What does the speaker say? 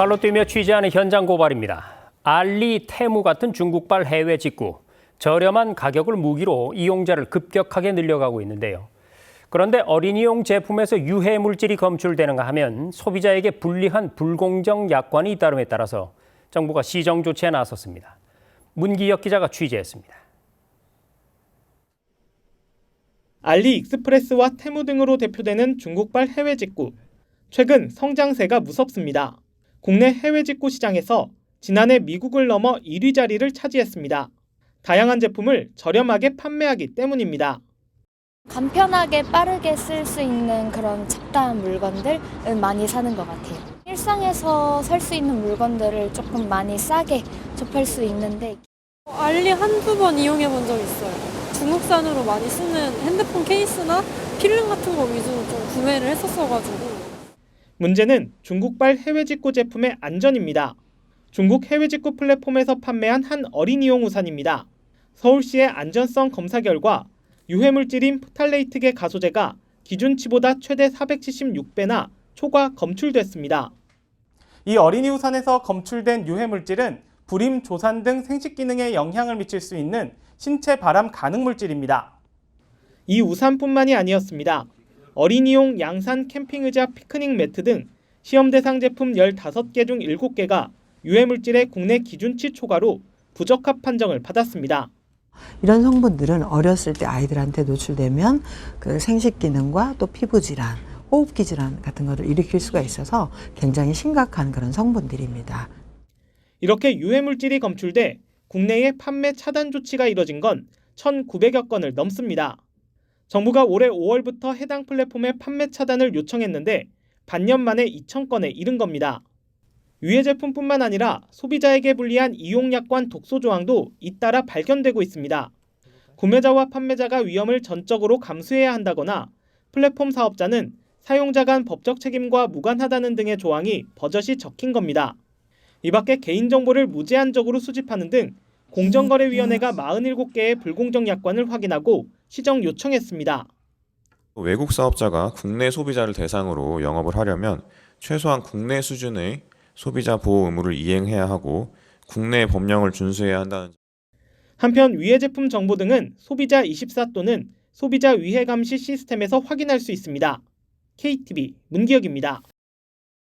발로 뛰며 취재하는 현장 고발입니다. 알리, 테무 같은 중국발 해외 직구. 저렴한 가격을 무기로 이용자를 급격하게 늘려가고 있는데요. 그런데 어린이용 제품에서 유해 물질이 검출되는가 하면 소비자에게 불리한 불공정 약관이 잇따름에 따라서 정부가 시정 조치에 나섰습니다. 문기혁 기자가 취재했습니다. 알리 익스프레스와 테무 등으로 대표되는 중국발 해외 직구. 최근 성장세가 무섭습니다. 국내 해외 직구 시장에서 지난해 미국을 넘어 1위 자리를 차지했습니다. 다양한 제품을 저렴하게 판매하기 때문입니다. 간편하게 빠르게 쓸 수 있는 그런 잡다한 물건들을 많이 사는 것 같아요. 일상에서 살 수 있는 물건들을 조금 많이 싸게 접할 수 있는데 알리 한두 번 이용해 본 적 있어요. 중국산으로 많이 쓰는 핸드폰 케이스나 필름 같은 거 위주로 좀 구매를 했었어가지고. 문제는 중국발 해외 직구 제품의 안전입니다. 중국 해외 직구 플랫폼에서 판매한 한 어린이용 우산입니다. 서울시의 안전성 검사 결과 유해물질인 프탈레이트계 가소제가 기준치보다 최대 476배나 초과 검출됐습니다. 이 어린이 우산에서 검출된 유해물질은 불임, 조산 등 생식 기능에 영향을 미칠 수 있는 신체 발암 가능 물질입니다. 이 우산뿐만이 아니었습니다. 어린이용 양산 캠핑 의자 피크닉 매트 등 시험 대상 제품 15개 중 7개가 유해물질의 국내 기준치 초과로 부적합 판정을 받았습니다. 이런 성분들은 어렸을 때 아이들한테 노출되면 그 생식 기능과 또 피부 질환, 호흡기 질환 같은 것을 일으킬 수가 있어서 굉장히 심각한 그런 성분들입니다. 이렇게 유해물질이 검출돼 국내에 판매 차단 조치가 이뤄진 건 1,900여 건을 넘습니다. 정부가 올해 5월부터 해당 플랫폼의 판매 차단을 요청했는데 반년 만에 2,000건에 이른 겁니다. 유해 제품뿐만 아니라 소비자에게 불리한 이용약관 독소 조항도 잇따라 발견되고 있습니다. 구매자와 판매자가 위험을 전적으로 감수해야 한다거나 플랫폼 사업자는 사용자 간 법적 책임과 무관하다는 등의 조항이 버젓이 적힌 겁니다. 이 밖에 개인정보를 무제한적으로 수집하는 등 공정거래위원회가 47개의 불공정 약관을 확인하고 시정 요청했습니다. 외국 사업자가 국내 소비자를 대상으로 영업을 하려면 최소한 국내 수준의 소비자 보호 의무를 이행해야 하고 국내 법령을 준수해야 한다는 한편 위해 제품 정보 등은 소비자 24 또는 소비자 위해 감시 시스템에서 확인할 수 있습니다. KTV 문기혁입니다.